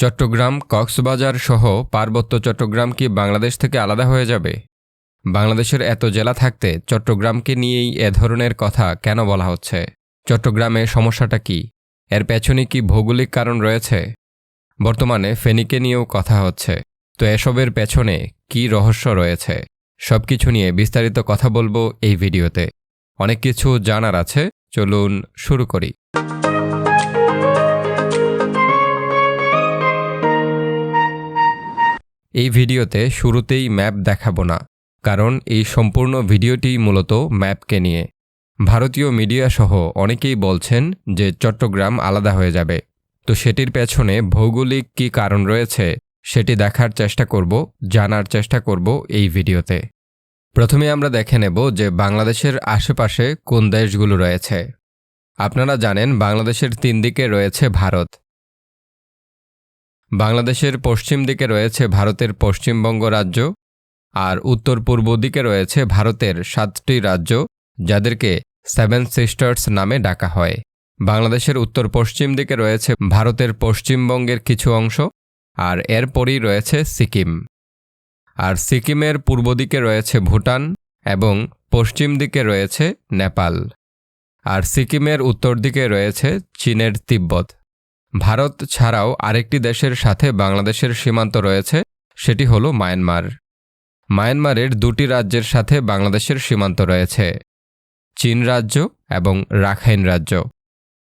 চট্টগ্রাম কক্সবাজার সহ পার্বত্য চট্টগ্রাম কি বাংলাদেশ থেকে আলাদা হয়ে যাবে? বাংলাদেশের এত জেলা থাকতে চট্টগ্রামকে নিয়েই এ ধরনের কথা কেন বলা হচ্ছে? চট্টগ্রামে সমস্যাটা কি? এর পেছনে কি ভৌগোলিক কারণ রয়েছে? বর্তমানে ফেনীকে নিয়েও কথা হচ্ছে। তো এসবের পেছনে কি রহস্য রয়েছে? সব কিছু নিয়ে বিস্তারিত কথা বলব এই ভিডিওতে। অনেক কিছু জানার আছে, চলুন শুরু করি। এই ভিডিওতে শুরুতেই ম্যাপ দেখাবো না, কারণ এই সম্পূর্ণ ভিডিওটি মূলত ম্যাপকে নিয়ে। ভারতীয় মিডিয়া সহ অনেকেই বলছেন যে চট্টগ্রাম আলাদা হয়ে যাবে। তো সেটির পেছনে ভৌগোলিক কি কারণ রয়েছে, সেটি দেখার চেষ্টা করব, জানার চেষ্টা করব এই ভিডিওতে। প্রথমে আমরা দেখে নেব যে বাংলাদেশের আশেপাশে কোন দেশগুলো রয়েছে। আপনারা জানেন বাংলাদেশের তিন দিকে রয়েছে ভারত। বাংলাদেশের পশ্চিম দিকে রয়েছে ভারতের পশ্চিমবঙ্গ রাজ্য আর উত্তর পূর্ব দিকে রয়েছে ভারতের সাতটি রাজ্য, যাদেরকে সেভেন সিস্টার্স নামে ডাকা হয়। বাংলাদেশের উত্তর পশ্চিম দিকে রয়েছে ভারতের পশ্চিমবঙ্গের কিছু অংশ আর এরপরই রয়েছে সিকিম। আর সিকিমের পূর্ব দিকে রয়েছে ভুটান এবং পশ্চিম দিকে রয়েছে নেপাল। আর সিকিমের উত্তর দিকে রয়েছে চীনের তিব্বত। ভারত ছাড়াও আরেকটি দেশের সাথে বাংলাদেশের সীমান্ত রয়েছে, সেটি হল মায়ানমার। মায়ানমারের দুটি রাজ্যের সাথে বাংলাদেশের সীমান্ত রয়েছে, চীন রাজ্য এবং রাখাইন রাজ্য।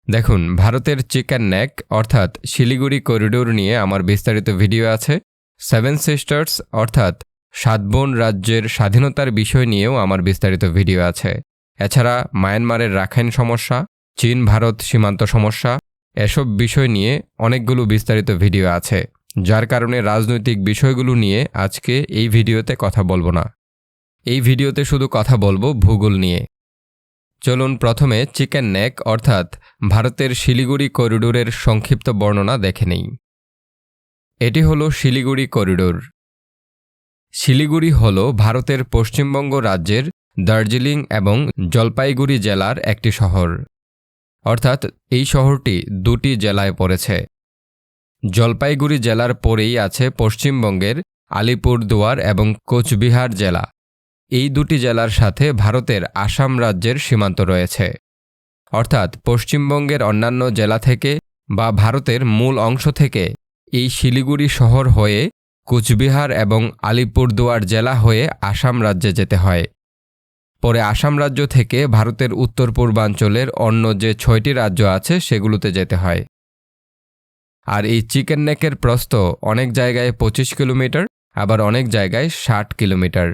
দেখুন, ভারতের চিকেন নেক, অর্থাৎ শিলিগুড়ি করিডোর নিয়ে আমার বিস্তারিত ভিডিও আছে। সেভেন সিস্টার্স, অর্থাৎ সাতবন রাজ্যের স্বাধীনতার বিষয় নিয়েও আমার বিস্তারিত ভিডিও আছে। এছাড়া মায়ানমারের রাখাইন সমস্যা চীন ভারত সীমান্ত সমস্যা এসব বিষয় নিয়ে অনেকগুলো বিস্তারিত ভিডিও আছে, যার কারণে রাজনৈতিক বিষয়গুলো নিয়ে আজকে এই ভিডিওতে কথা বলব না। এই ভিডিওতে শুধু কথা বলব ভূগোল নিয়ে। চলুন প্রথমে চিকেন নেক, অর্থাৎ ভারতের শিলিগুড়ি করিডোরের সংক্ষিপ্ত বর্ণনা দেখে নেই। এটি হল শিলিগুড়ি করিডোর। শিলিগুড়ি হল ভারতের পশ্চিমবঙ্গ রাজ্যের দার্জিলিং এবং জলপাইগুড়ি জেলার একটি শহর। অর্থাৎ এই শহরটি দুটি জেলায় পড়েছে। জলপাইগুড়ি জেলার পরেই আছে পশ্চিমবঙ্গের আলিপুরদুয়ার এবং কোচবিহার জেলা। এই দুটি জেলার সাথে ভারতের আসাম রাজ্যের সীমান্ত রয়েছে। অর্থাৎ পশ্চিমবঙ্গের অন্যান্য জেলা থেকে বা ভারতের মূল অংশ থেকে এই শিলিগুড়ি শহর হয়ে কুচবিহার এবং আলিপুরদুয়ার জেলা হয়ে আসাম রাজ্যে যেতে হয়। পরে আসাম রাজ্য থেকে ভারতের উত্তর পূর্বাঞ্চলের অন্য যে ছয়টি রাজ্য আছে, সেগুলোতে যেতে হয়। আর এই চিকেন নেকের প্রস্থ অনেক জায়গায় পঁচিশ কিলোমিটার, আবার অনেক জায়গায় ষাট কিলোমিটার।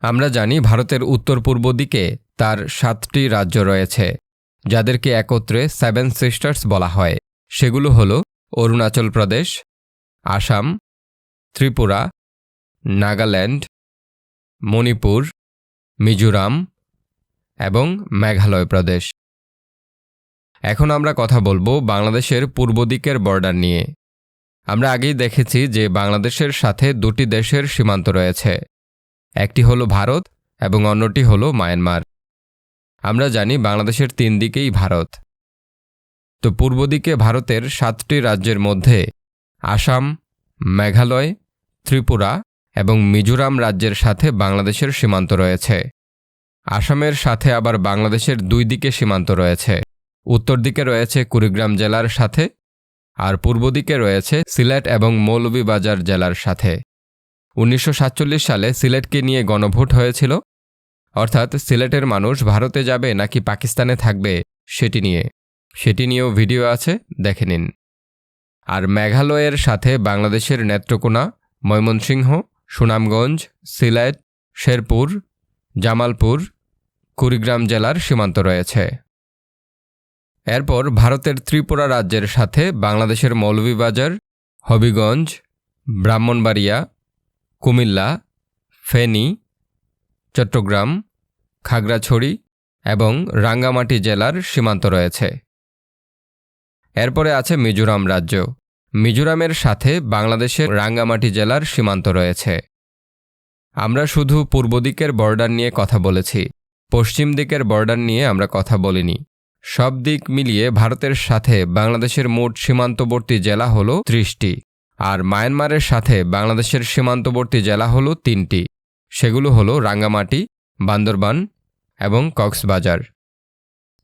আমরা জানি ভারতের উত্তর পূর্ব দিকে তার সাতটি রাজ্য রয়েছে, যাদেরকে একত্রে সেভেন সিস্টার্স বলা হয়। সেগুলো হল অরুণাচল প্রদেশ, আসাম, ত্রিপুরা, নাগাল্যান্ড, মণিপুর মিজোরাম এবং মেঘালয় প্রদেশ। এখন আমরা কথা বলব বাংলাদেশের পূর্ব দিকের বর্ডার নিয়ে। আমরা আগেই দেখেছি যে বাংলাদেশের সাথে দুটি দেশের সীমান্ত রয়েছে। একটি হলো ভারত এবং অন্যটি হলো মায়ানমার। আমরা জানি বাংলাদেশের তিন দিকেই ভারত। তো পূর্ব দিকে ভারতের সাতটি রাজ্যের মধ্যে আসাম, মেঘালয়, ত্রিপুরা এবং মিজোরাম রাজ্যের সাথে বাংলাদেশের সীমান্ত রয়েছে। আসামের সাথে আবার বাংলাদেশের দুই দিকে সীমান্ত রয়েছে। উত্তর দিকে রয়েছে কুড়িগ্রাম জেলার সাথে, আর পূর্ব দিকে রয়েছে সিলেট এবং মৌলভীবাজার জেলার সাথে। উনিশশো সাতচল্লিশ সালে সিলেটকে নিয়ে গণভোট হয়েছিল, অর্থাৎ সিলেটের মানুষ ভারতে যাবে নাকি পাকিস্তানে থাকবে সেটি নিয়ে। সেটি নিয়েও ভিডিও আছে, দেখে নিন। আর মেঘালয়ের সাথে বাংলাদেশের নেত্রকোনা, ময়মনসিংহ সুনামগঞ্জ, সিলেট, শেরপুর, জামালপুর, কুড়িগ্রাম জেলার সীমান্ত রয়েছে। এরপর ভারতের ত্রিপুরা রাজ্যের সাথে বাংলাদেশের মৌলভীবাজার, হবিগঞ্জ, ব্রাহ্মণবাড়িয়া, কুমিল্লা, ফেনী, চট্টগ্রাম, খাগড়াছড়ি এবং রাঙ্গামাটি জেলার সীমান্ত রয়েছে। এরপরে আছে মিজোরাম রাজ্য। মিজোরামের সাথে বাংলাদেশের রাঙ্গামাটি জেলার সীমান্ত রয়েছে। আমরা শুধু পূর্ব দিকের বর্ডার নিয়ে কথা বলেছি, পশ্চিম দিকের বর্ডার নিয়ে আমরা কথা বলিনি। সব দিক মিলিয়ে ভারতের সাথে বাংলাদেশের মোট সীমান্তবর্তী জেলা হল ত্রিশটি, আর মায়ানমারের সাথে বাংলাদেশের সীমান্তবর্তী জেলা হল তিনটি। সেগুলো হলো রাঙ্গামাটি, বান্দরবান এবং কক্সবাজার।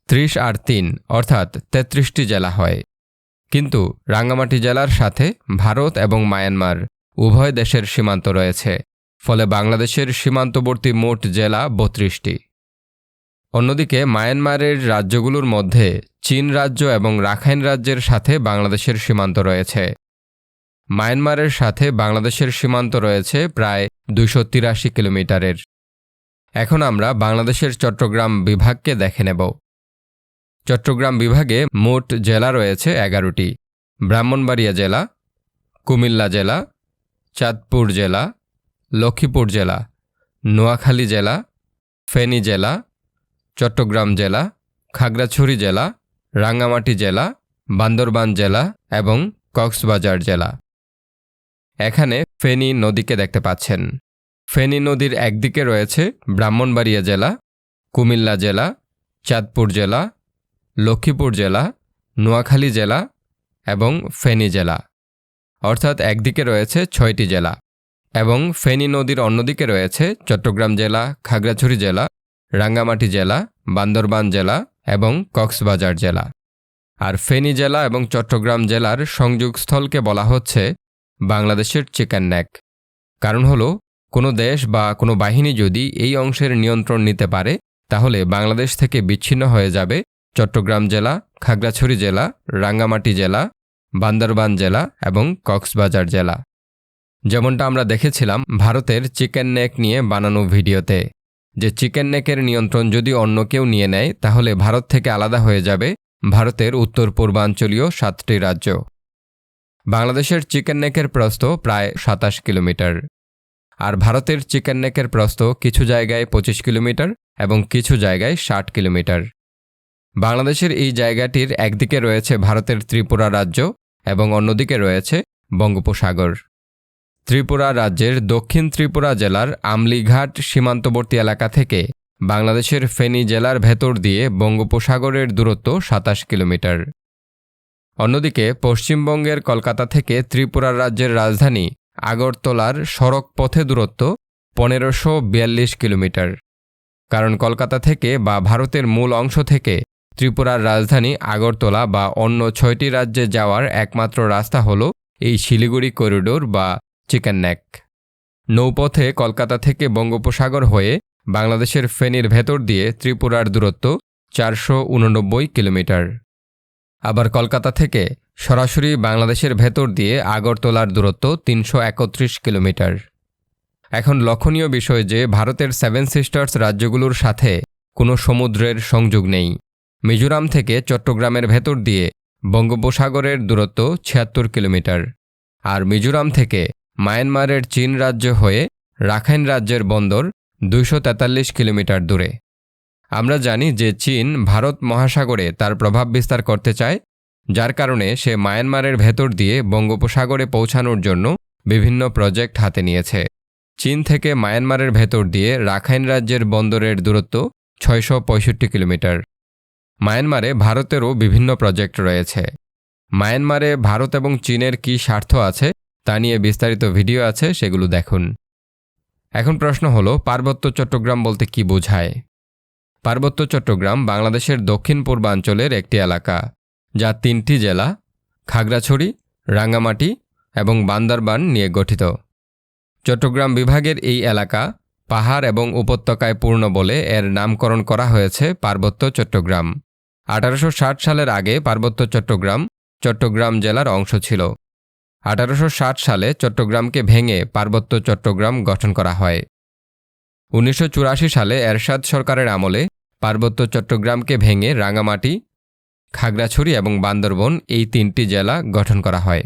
ত্রিশ আর তিন, অর্থাৎ তেত্রিশটি জেলা হয়। কিন্তু রাঙ্গামাটি জেলার সাথে ভারত এবং মায়ানমার উভয় দেশের সীমান্ত রয়েছে, ফলে বাংলাদেশের সীমান্তবর্তী মোট জেলা বত্রিশটি। অন্যদিকে মায়ানমারের রাজ্যগুলোর মধ্যে চীন রাজ্য এবং রাখাইন রাজ্যের সাথে বাংলাদেশের সীমান্ত রয়েছে। মায়ানমারের সাথে বাংলাদেশের সীমান্ত রয়েছে প্রায় দুশো তিরাশি কিলোমিটারের। এখন আমরা বাংলাদেশের চট্টগ্রাম বিভাগকে দেখে নেব। চট্টগ্রাম বিভাগে মোট জেলা রয়েছে এগারোটি। ব্রাহ্মণবাড়িয়া জেলা, কুমিল্লা জেলা, চাঁদপুর জেলা, লক্ষ্মীপুর জেলা, নোয়াখালী জেলা, ফেনী জেলা, চট্টগ্রাম জেলা, খাগড়াছড়ি জেলা, রাঙ্গামাটি জেলা, বান্দরবান জেলা এবং কক্সবাজার জেলা। এখানে ফেনী নদীকে দেখতে পাচ্ছেন। ফেনী নদীর একদিকে রয়েছে ব্রাহ্মণবাড়িয়া জেলা, কুমিল্লা জেলা, চাঁদপুর জেলা লক্ষ্মীপুর জেলা, নোয়াখালী জেলা এবং ফেনী জেলা। অর্থাৎ একদিকে রয়েছে ছয়টি জেলা এবং ফেনী নদীর অন্যদিকে রয়েছে চট্টগ্রাম জেলা, খাগড়াছড়ি জেলা, রাঙ্গামাটি জেলা, বান্দরবান জেলা এবং কক্সবাজার জেলা। আর ফেনী জেলা এবং চট্টগ্রাম জেলার সংযোগস্থলকে বলা হচ্ছে বাংলাদেশের চিকেন নেক। কারণ হলো, কোনো দেশ বা কোনো বাহিনী যদি এই অংশের নিয়ন্ত্রণ নিতে পারে, তাহলে বাংলাদেশ থেকে বিচ্ছিন্ন হয়ে যাবে চট্টগ্রাম জেলা, খাগড়াছড়ি জেলা, রাঙ্গামাটি জেলা, বান্দরবান জেলা এবং কক্সবাজার জেলা। যেমনটা আমরা দেখেছিলাম, ভারতের চিকেন নেক নিয়ে বানানো ভিডিওতে। যে চিকেন নেকের নিয়ন্ত্রণ যদি অন্য কেউ নিয়ে নেয়, তাহলে ভারত থেকে আলাদা হয়ে যাবে ভারতের উত্তর পূর্বাঞ্চলীয় সাতটি রাজ্য। বাংলাদেশের চিকেন নেকের প্রস্থ প্রায় সাতাশ কিলোমিটার। আর ভারতের চিকেন নেকের প্রস্থ কিছু জায়গায় পঁচিশ কিলোমিটার এবং কিছু জায়গায় ষাট কিলোমিটার। বাংলাদেশের এই জায়গাটির একদিকে রয়েছে ভারতের ত্রিপুরা রাজ্য এবং অন্যদিকে রয়েছে বঙ্গোপসাগর। ত্রিপুরা রাজ্যের দক্ষিণ ত্রিপুরা জেলার আমলিঘাট সীমান্তবর্তী এলাকা থেকে বাংলাদেশের ফেনী জেলার ভেতর দিয়ে বঙ্গোপসাগরের দূরত্ব সাতাশ কিলোমিটার। অন্যদিকে পশ্চিমবঙ্গের কলকাতা থেকে ত্রিপুরা রাজ্যের রাজধানী আগরতলার সড়ক পথে দূরত্ব পনেরোশো বিয়াল্লিশ কিলোমিটার। কারণ কলকাতা থেকে বা ভারতের মূল অংশ থেকে ত্রিপুরার রাজধানী আগরতলা বা অন্য ছয়টি রাজ্যে যাওয়ার একমাত্র রাস্তা হল এই শিলিগুড়ি করিডোর বা চিকেন নেক। নৌপথে কলকাতা থেকে বঙ্গোপসাগর হয়ে বাংলাদেশের ফেনীর ভেতর দিয়ে ত্রিপুরার দূরত্ব চারশো উননব্বই কিলোমিটার। আবার কলকাতা থেকে সরাসরি বাংলাদেশের ভেতর দিয়ে আগরতলার দূরত্ব তিনশো একত্রিশ কিলোমিটার। এখন লক্ষণীয় বিষয় যে, ভারতের সেভেন সিস্টার্স রাজ্যগুলোর সাথে কোনো সমুদ্রের সংযোগ নেই। মিজোরাম থেকে চট্টগ্রামের ভেতর দিয়ে বঙ্গোপসাগরের দূরত্ব ছিয়াত্তর কিলোমিটার। আর মিজোরাম থেকে মায়ানমারের চীন রাজ্য হয়ে রাখাইন রাজ্যের বন্দর দুইশো তেতাল্লিশ কিলোমিটার দূরে। আমরা জানি যে চীন ভারত মহাসাগরে তার প্রভাব বিস্তার করতে চায়, যার কারণে সে মায়ানমারের ভেতর দিয়ে বঙ্গোপসাগরে পৌঁছানোর জন্য বিভিন্ন প্রজেক্ট হাতে নিয়েছে। চীন থেকে মায়ানমারের ভেতর দিয়ে রাখাইন রাজ্যের বন্দরের দূরত্ব ছয়শো পঁয়ষট্টি কিলোমিটার। মায়ানমারে ভারতেরও বিভিন্ন প্রজেক্ট রয়েছে। মায়ানমারে ভারত এবং চীনের কী স্বার্থ আছে, তা নিয়ে বিস্তারিত ভিডিও আছে, সেগুলো দেখুন। এখন প্রশ্ন হলো, পার্বত্য চট্টগ্রাম বলতে কি বোঝায়? পার্বত্য চট্টগ্রাম বাংলাদেশের দক্ষিণ পূর্বাঞ্চলের একটি এলাকা, যা তিনটি জেলা, খাগড়াছড়ি, রাঙ্গামাটি এবং বান্দারবান নিয়ে গঠিত। চট্টগ্রাম বিভাগের এই এলাকা পাহাড় এবং উপত্যকায় পূর্ণ বলে এর নামকরণ করা হয়েছে পার্বত্য চট্টগ্রাম। আঠারোশো ষাট সালের আগে পার্বত্য চট্টগ্রাম চট্টগ্রাম জেলার অংশ ছিল। আঠারোশো ষাট সালে চট্টগ্রামকে ভেঙে পার্বত্য চট্টগ্রাম গঠন করা হয়। উনিশশো চুরাশি সালে এরশাদ সরকারের আমলে পার্বত্য চট্টগ্রামকে ভেঙে রাঙামাটি, খাগড়াছড়ি এবং বান্দরবন এই তিনটি জেলা গঠন করা হয়।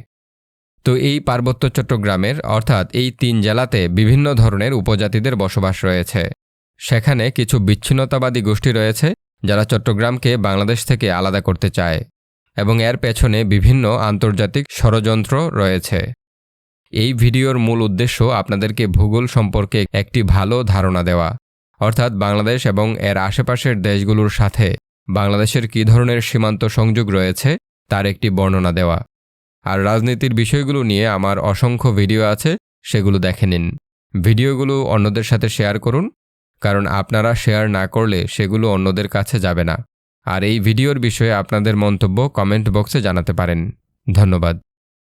তো এই পার্বত্য চট্টগ্রামের, অর্থাৎ এই তিন জেলাতে বিভিন্ন ধরনের উপজাতিদের বসবাস রয়েছে। সেখানে কিছু বিচ্ছিন্নতাবাদী গোষ্ঠী রয়েছে যারা চট্টগ্রামকে বাংলাদেশ থেকে আলাদা করতে চায় এবং এর পেছনে বিভিন্ন আন্তর্জাতিক ষড়যন্ত্র রয়েছে। এই ভিডিওর মূল উদ্দেশ্য আপনাদেরকে ভূগোল সম্পর্কে একটি ভালো ধারণা দেওয়া, অর্থাৎ বাংলাদেশ এবং এর আশেপাশের দেশগুলোর সাথে বাংলাদেশের কী ধরনের সীমান্ত সংযোগ রয়েছে তার একটি বর্ণনা দেওয়া। আর রাজনীতির বিষয়গুলো নিয়ে আমার অসংখ্য ভিডিও আছে, সেগুলো দেখে নিন। ভিডিওগুলো অন্যদের সাথে শেয়ার করুন কারণ আপনারা শেয়ার না করলে সেগুলো অন্যদের কাছে যাবে না। আর এই ভিডিওর বিষয়ে আপনাদের মন্তব্য কমেন্ট বক্সে জানাতে পারেন। ধন্যবাদ।